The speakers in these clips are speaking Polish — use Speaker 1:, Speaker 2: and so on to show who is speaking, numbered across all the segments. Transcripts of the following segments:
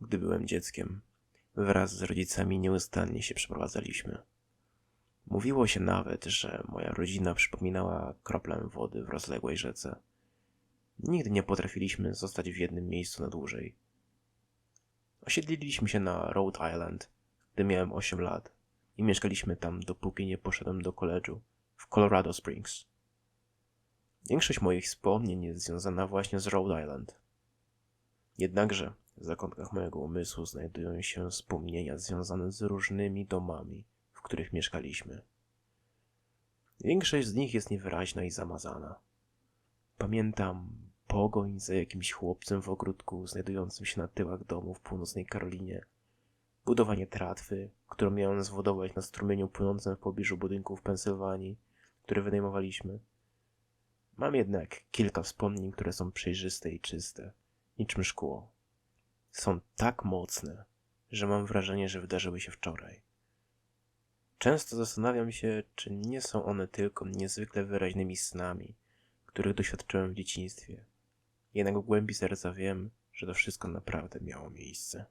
Speaker 1: gdy byłem dzieckiem. Wraz z rodzicami nieustannie się przeprowadzaliśmy. Mówiło się nawet, że moja rodzina przypominała kroplę wody w rozległej rzece. Nigdy nie potrafiliśmy zostać w jednym miejscu na dłużej. Osiedliliśmy się na Rhode Island, gdy miałem 8 lat i mieszkaliśmy tam dopóki nie poszedłem do koledżu w Colorado Springs. Większość moich wspomnień jest związana właśnie z Rhode Island. Jednakże w zakątkach mojego umysłu znajdują się wspomnienia związane z różnymi domami, w których mieszkaliśmy. Większość z nich jest niewyraźna i zamazana. Pamiętam pogoń za jakimś chłopcem w ogródku znajdującym się na tyłach domu w północnej Karolinie, budowanie tratwy, którą miałem zwodować na strumieniu płynącym w pobliżu budynku w Pensylwanii, który wynajmowaliśmy. Mam jednak kilka wspomnień, które są przejrzyste i czyste, niczym szkło. Są tak mocne, że mam wrażenie, że wydarzyły się wczoraj. Często zastanawiam się, czy nie są one tylko niezwykle wyraźnymi snami, których doświadczyłem w dzieciństwie. Jednak w głębi serca wiem, że to wszystko naprawdę miało miejsce.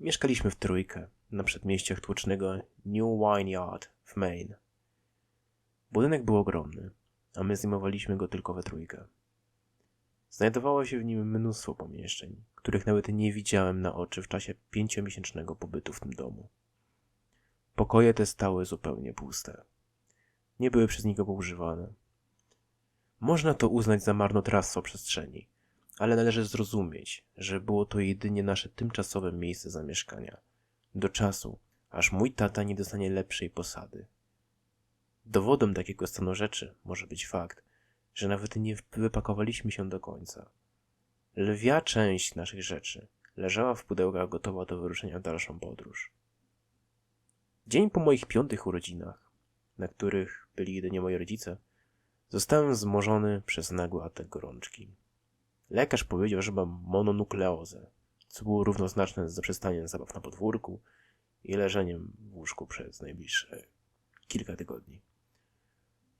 Speaker 1: Mieszkaliśmy w trójkę na przedmieściach tłocznego New Wine Yard w Maine. Budynek był ogromny, a my zajmowaliśmy go tylko we trójkę. Znajdowało się w nim mnóstwo pomieszczeń, których nawet nie widziałem na oczy w czasie pięciomiesięcznego pobytu w tym domu. Pokoje te stały zupełnie puste. Nie były przez nikogo używane. Można to uznać za marnotrawstwo przestrzeni, ale należy zrozumieć, że było to jedynie nasze tymczasowe miejsce zamieszkania, do czasu, aż mój tata nie dostanie lepszej posady. Dowodem takiego stanu rzeczy może być fakt, że nawet nie wypakowaliśmy się do końca. Lwia część naszych rzeczy leżała w pudełkach gotowa do wyruszenia w dalszą podróż. Dzień po moich piątych urodzinach, na których byli jedynie moi rodzice, zostałem zmorzony przez nagły atak gorączki. Lekarz powiedział, że mam mononukleozę, co było równoznaczne z zaprzestaniem zabaw na podwórku i leżeniem w łóżku przez najbliższe kilka tygodni.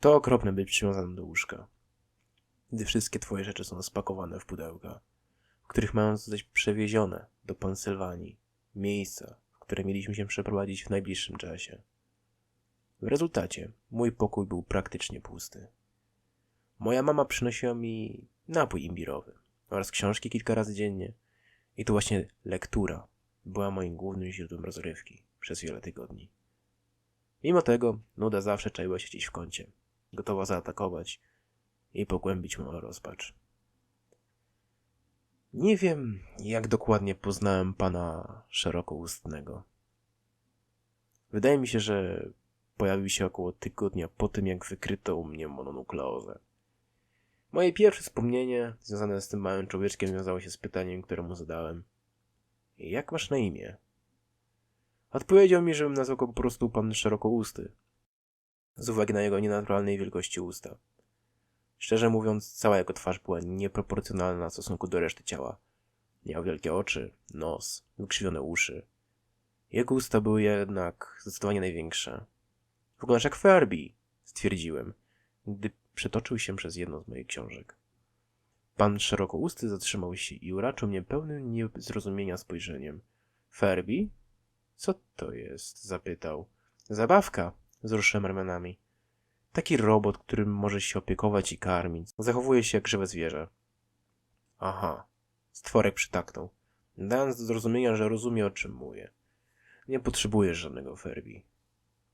Speaker 1: To okropne być przywiązanym do łóżka, gdy wszystkie twoje rzeczy są spakowane w pudełka, w których mają zostać przewiezione do Pensylwanii, miejsca, w które mieliśmy się przeprowadzić w najbliższym czasie. W rezultacie mój pokój był praktycznie pusty. Moja mama przynosiła mi napój imbirowy oraz książki kilka razy dziennie i to właśnie lektura była moim głównym źródłem rozrywki przez wiele tygodni. Mimo tego nuda zawsze czaiła się gdzieś w kącie, gotowa zaatakować i pogłębić moją rozpacz. Nie wiem, jak dokładnie poznałem pana szerokoustnego. Wydaje mi się, że pojawił się około tygodnia po tym, jak wykryto u mnie mononukleozę. Moje pierwsze wspomnienie związane z tym małym człowieczkiem wiązało się z pytaniem, które mu zadałem. Jak masz na imię? Odpowiedział mi, żebym nazwał go po prostu pan szerokousty. Z uwagi na jego nienaturalnej wielkości usta. Szczerze mówiąc, cała jego twarz była nieproporcjonalna w stosunku do reszty ciała. Miał wielkie oczy, nos, wykrzywione uszy. Jego usta były jednak zdecydowanie największe. Wyglądasz jak Furby, stwierdziłem, gdy przetoczył się przez jedną z moich książek. Pan szerokousty zatrzymał się i uraczył mnie pełnym niezrozumienia spojrzeniem. Furby? Co to jest? zapytał. Zabawka, wzruszyłem ramionami. Taki robot, którym może się opiekować i karmić. Zachowuje się jak żywe zwierzę. Aha. Stworek przytaknął, dając do zrozumienia, że rozumie o czym mówię. Nie potrzebujesz żadnego Ferbi.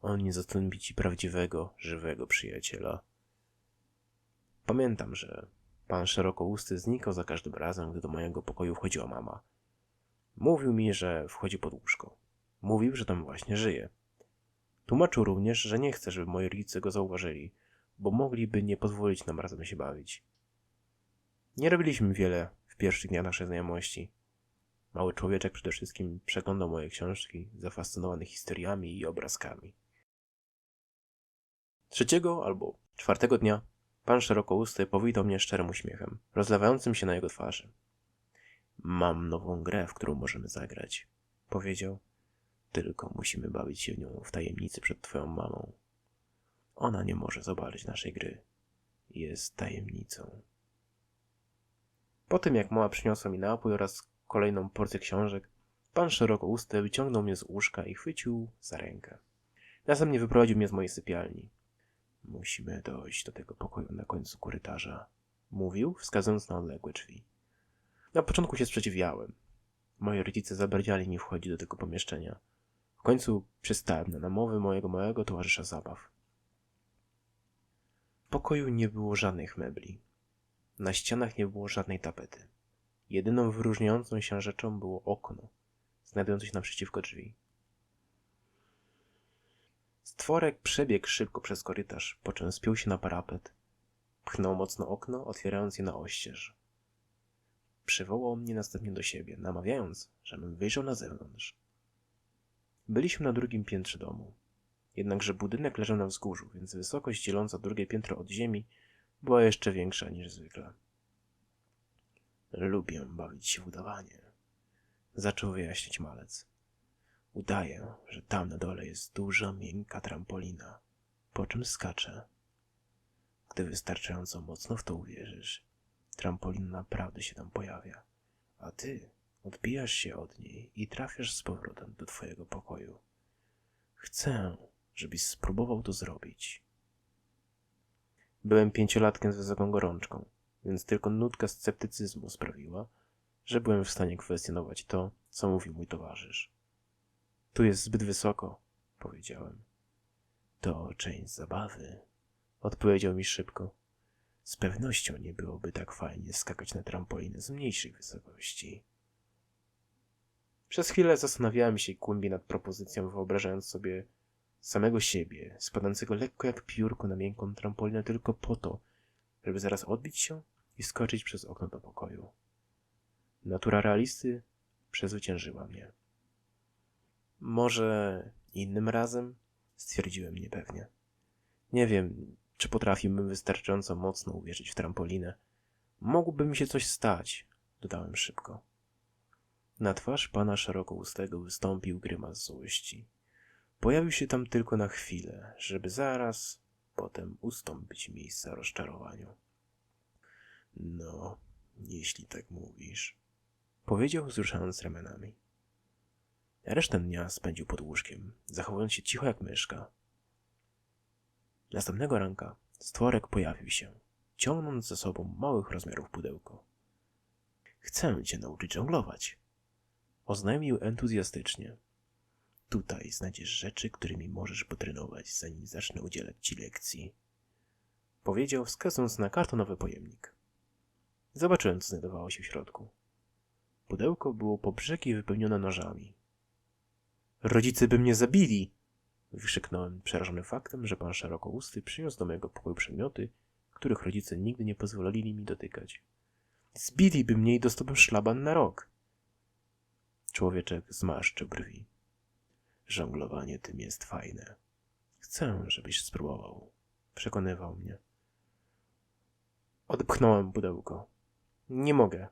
Speaker 1: On nie zastąpi ci prawdziwego, żywego przyjaciela. Pamiętam, że pan szerokousty znikał za każdym razem, gdy do mojego pokoju wchodziła mama. Mówił mi, że wchodzi pod łóżko. Mówił, że tam właśnie żyje. Tłumaczył również, że nie chce, żeby moi rodzice go zauważyli, bo mogliby nie pozwolić nam razem się bawić. Nie robiliśmy wiele w pierwszych dniach naszej znajomości. Mały człowieczek przede wszystkim przeglądał moje książki, zafascynowany historiami i obrazkami. Trzeciego albo czwartego dnia pan szerokousty powitał mnie szczerym uśmiechem, rozlewającym się na jego twarzy. Mam nową grę, w którą możemy zagrać, powiedział. Tylko musimy bawić się nią w tajemnicy przed twoją mamą. Ona nie może zobaczyć naszej gry. Jest tajemnicą. Po tym, jak mama przyniosła mi napój oraz kolejną porcję książek, pan szerokousty wyciągnął mnie z łóżka i chwycił za rękę. Następnie wyprowadził mnie z mojej sypialni. Musimy dojść do tego pokoju na końcu korytarza, mówił, wskazując na odległe drzwi. Na początku się sprzeciwiałem. Moi rodzice zabraniali mi wchodzić do tego pomieszczenia. Końcu przystałem na namowy mojego małego towarzysza zabaw. W pokoju nie było żadnych mebli. Na ścianach nie było żadnej tapety. Jedyną wyróżniającą się rzeczą było okno, znajdujące się naprzeciwko drzwi. Stworek przebiegł szybko przez korytarz, po czym spiął się na parapet. Pchnął mocno okno, otwierając je na oścież. Przywołał mnie następnie do siebie, namawiając, żebym wyjrzał na zewnątrz. Byliśmy na drugim piętrze domu. Jednakże budynek leżał na wzgórzu, więc wysokość dzieląca drugie piętro od ziemi była jeszcze większa niż zwykle. Lubię bawić się w udawanie. Zaczął wyjaśnić malec. Udaję, że tam na dole jest duża, miękka trampolina, po czym skaczę. Gdy wystarczająco mocno w to uwierzysz, trampolina naprawdę się tam pojawia, a ty odbijasz się od niej i trafiasz z powrotem do twojego pokoju. Chcę, żebyś spróbował to zrobić. Byłem pięciolatkiem z wysoką gorączką, więc tylko nutka sceptycyzmu sprawiła, że byłem w stanie kwestionować to, co mówił mój towarzysz. Tu jest zbyt wysoko, powiedziałem. To część zabawy, odpowiedział mi szybko. Z pewnością nie byłoby tak fajnie skakać na trampolinę z mniejszych wysokości. Przez chwilę zastanawiałem się głębiej nad propozycją, wyobrażając sobie samego siebie, spadającego lekko jak piórko na miękką trampolinę tylko po to, żeby zaraz odbić się i skoczyć przez okno do pokoju. Natura realisty przezwyciężyła mnie. Może innym razem? Stwierdziłem niepewnie. Nie wiem, czy potrafiłbym wystarczająco mocno uwierzyć w trampolinę. Mogłoby mi się coś stać, dodałem szybko. Na twarz pana szerokoustego wystąpił grymas złości. Pojawił się tam tylko na chwilę, żeby zaraz potem ustąpić miejsca rozczarowaniu. No, jeśli tak mówisz, powiedział wzruszając ramionami. Resztę dnia spędził pod łóżkiem, zachowując się cicho jak myszka. Następnego ranka stworek pojawił się, ciągnąc ze sobą małych rozmiarów pudełko. Chcę cię nauczyć żonglować, oznajmił entuzjastycznie. Tutaj znajdziesz rzeczy, którymi możesz potrenować, zanim zacznę udzielać ci lekcji. Powiedział, wskazując na kartonowy pojemnik. Zobaczyłem, co znajdowało się w środku. Pudełko było po brzegi wypełnione nożami. Rodzice by mnie zabili! Wykrzyknąłem, przerażony faktem, że pan szerokousty przyniósł do mojego pokoju przedmioty, których rodzice nigdy nie pozwolili mi dotykać. Zbiliby mnie i dostałbym szlaban na rok. Człowieczek zmarszczył brwi. Żonglowanie tym jest fajne. Chcę, żebyś spróbował. Przekonywał mnie. Odpchnąłem pudełko. Nie mogę.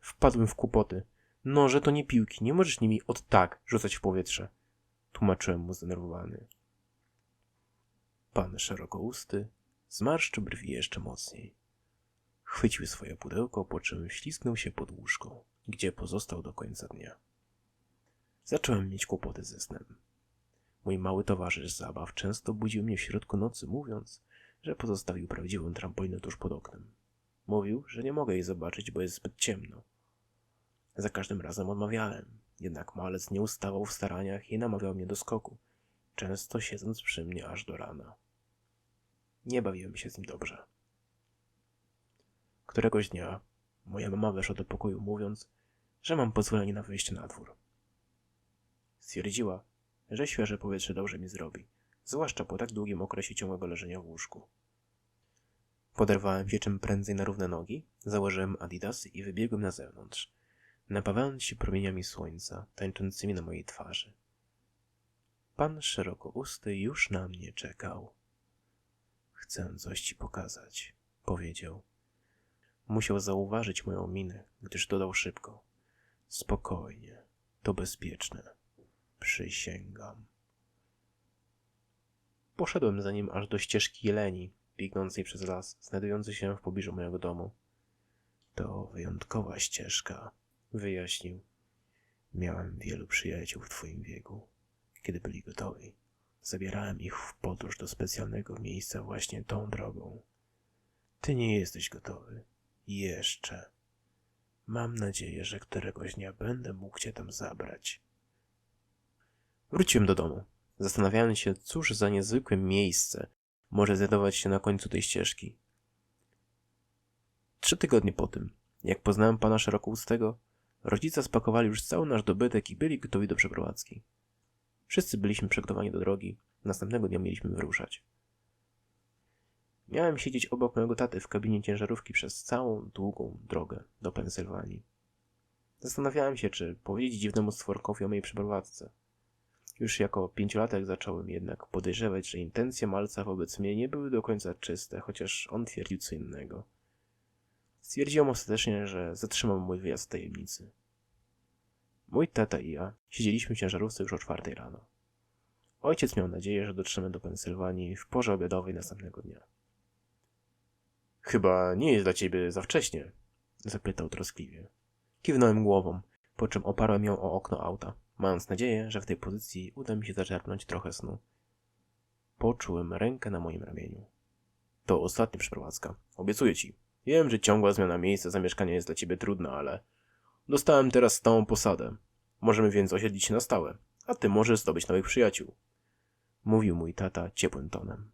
Speaker 1: Wpadłem w kłopoty. Noże to nie piłki, nie możesz nimi od tak rzucać w powietrze. Tłumaczyłem mu zdenerwowany. Pan szerokousty zmarszczył brwi jeszcze mocniej. Chwycił swoje pudełko, po czym ślizgnął się pod łóżko, gdzie pozostał do końca dnia. Zacząłem mieć kłopoty ze snem. Mój mały towarzysz zabaw często budził mnie w środku nocy, mówiąc, że pozostawił prawdziwą trampolinę tuż pod oknem. Mówił, że nie mogę jej zobaczyć, bo jest zbyt ciemno. Za każdym razem odmawiałem, jednak malec nie ustawał w staraniach i namawiał mnie do skoku, często siedząc przy mnie aż do rana. Nie bawiłem się z nim dobrze. Któregoś dnia moja mama weszła do pokoju, mówiąc, że mam pozwolenie na wyjście na dwór. Stwierdziła, że świeże powietrze dobrze mi zrobi, zwłaszcza po tak długim okresie ciągłego leżenia w łóżku. Poderwałem się czym prędzej na równe nogi, założyłem adidasy i wybiegłem na zewnątrz, napawając się promieniami słońca, tańczącymi na mojej twarzy. Pan szerokousty już na mnie czekał. Chcę coś ci pokazać, powiedział. Musiał zauważyć moją minę, gdyż dodał szybko. Spokojnie, to bezpieczne. Przysięgam. Poszedłem za nim aż do ścieżki jeleni, biegnącej przez las, znajdującej się w pobliżu mojego domu. To wyjątkowa ścieżka, Wyjaśnił. Miałem wielu przyjaciół w twoim wieku. Kiedy byli gotowi, zabierałem ich w podróż do specjalnego miejsca właśnie tą drogą. Ty nie jesteś gotowy. Jeszcze. Mam nadzieję, że któregoś dnia będę mógł cię tam zabrać. Wróciłem do domu, zastanawiając się, cóż za niezwykłe miejsce może znajdować się na końcu tej ścieżki. Trzy tygodnie po tym, jak poznałem pana Szerokoustego, rodzice spakowali już cały nasz dobytek i byli gotowi do przeprowadzki. Wszyscy byliśmy przygotowani do drogi, następnego dnia mieliśmy wyruszać. Miałem siedzieć obok mojego taty w kabinie ciężarówki przez całą długą drogę do Pensylwanii. Zastanawiałem się, czy powiedzieć dziwnemu stworkowi o mojej przeprowadzce. Już jako pięciolatek zacząłem jednak podejrzewać, że intencje malca wobec mnie nie były do końca czyste, chociaż on twierdził co innego. Stwierdziłem ostatecznie, że zatrzymam mój wyjazd w tajemnicy. Mój tata i ja siedzieliśmy w ciężarówce już o czwartej rano. Ojciec miał nadzieję, że dotrzemy do Pensylwanii w porze obiadowej następnego dnia. Chyba nie jest dla ciebie za wcześnie? zapytał troskliwie. Kiwnąłem głową, po czym oparłem ją o okno auta, mając nadzieję, że w tej pozycji uda mi się zaczerpnąć trochę snu. Poczułem rękę na moim ramieniu. To ostatnia przeprowadzka. Obiecuję ci. Wiem, że ciągła zmiana miejsca zamieszkania jest dla ciebie trudna, ale dostałem teraz stałą posadę. Możemy więc osiedlić się na stałe, a ty możesz zdobyć nowych przyjaciół. Mówił mój tata ciepłym tonem.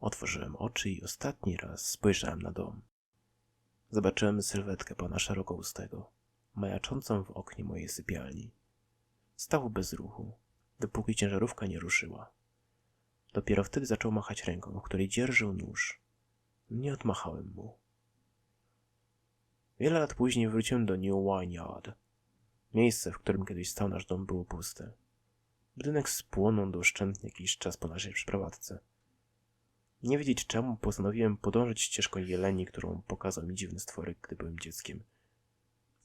Speaker 1: Otworzyłem oczy i ostatni raz spojrzałem na dom. Zobaczyłem sylwetkę pana szerokoustego, majaczącą w oknie mojej sypialni. Stał bez ruchu, dopóki ciężarówka nie ruszyła. Dopiero wtedy zaczął machać ręką, w której dzierżył nóż. Nie odmachałem mu. Wiele lat później wróciłem do New Wine Yard. Miejsce, w którym kiedyś stał nasz dom, było puste. Budynek spłonął doszczętnie jakiś czas po naszej przeprowadzce. Nie wiedzieć czemu postanowiłem podążyć ścieżką jeleni, którą pokazał mi dziwny stworek, gdy byłem dzieckiem.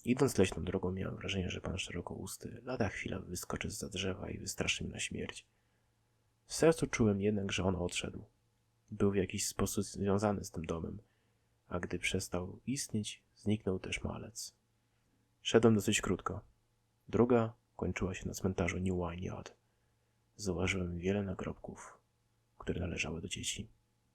Speaker 1: Idąc leśną drogą miałem wrażenie, że pan szerokousty lada chwila wyskoczy z za drzewa i wystraszy mnie na śmierć. W sercu czułem jednak, że on odszedł. Był w jakiś sposób związany z tym domem, a gdy przestał istnieć, zniknął też malec. Szedłem dosyć krótko. Droga kończyła się na cmentarzu New Wine Yard. Zauważyłem wiele nagrobków, które należały do dzieci.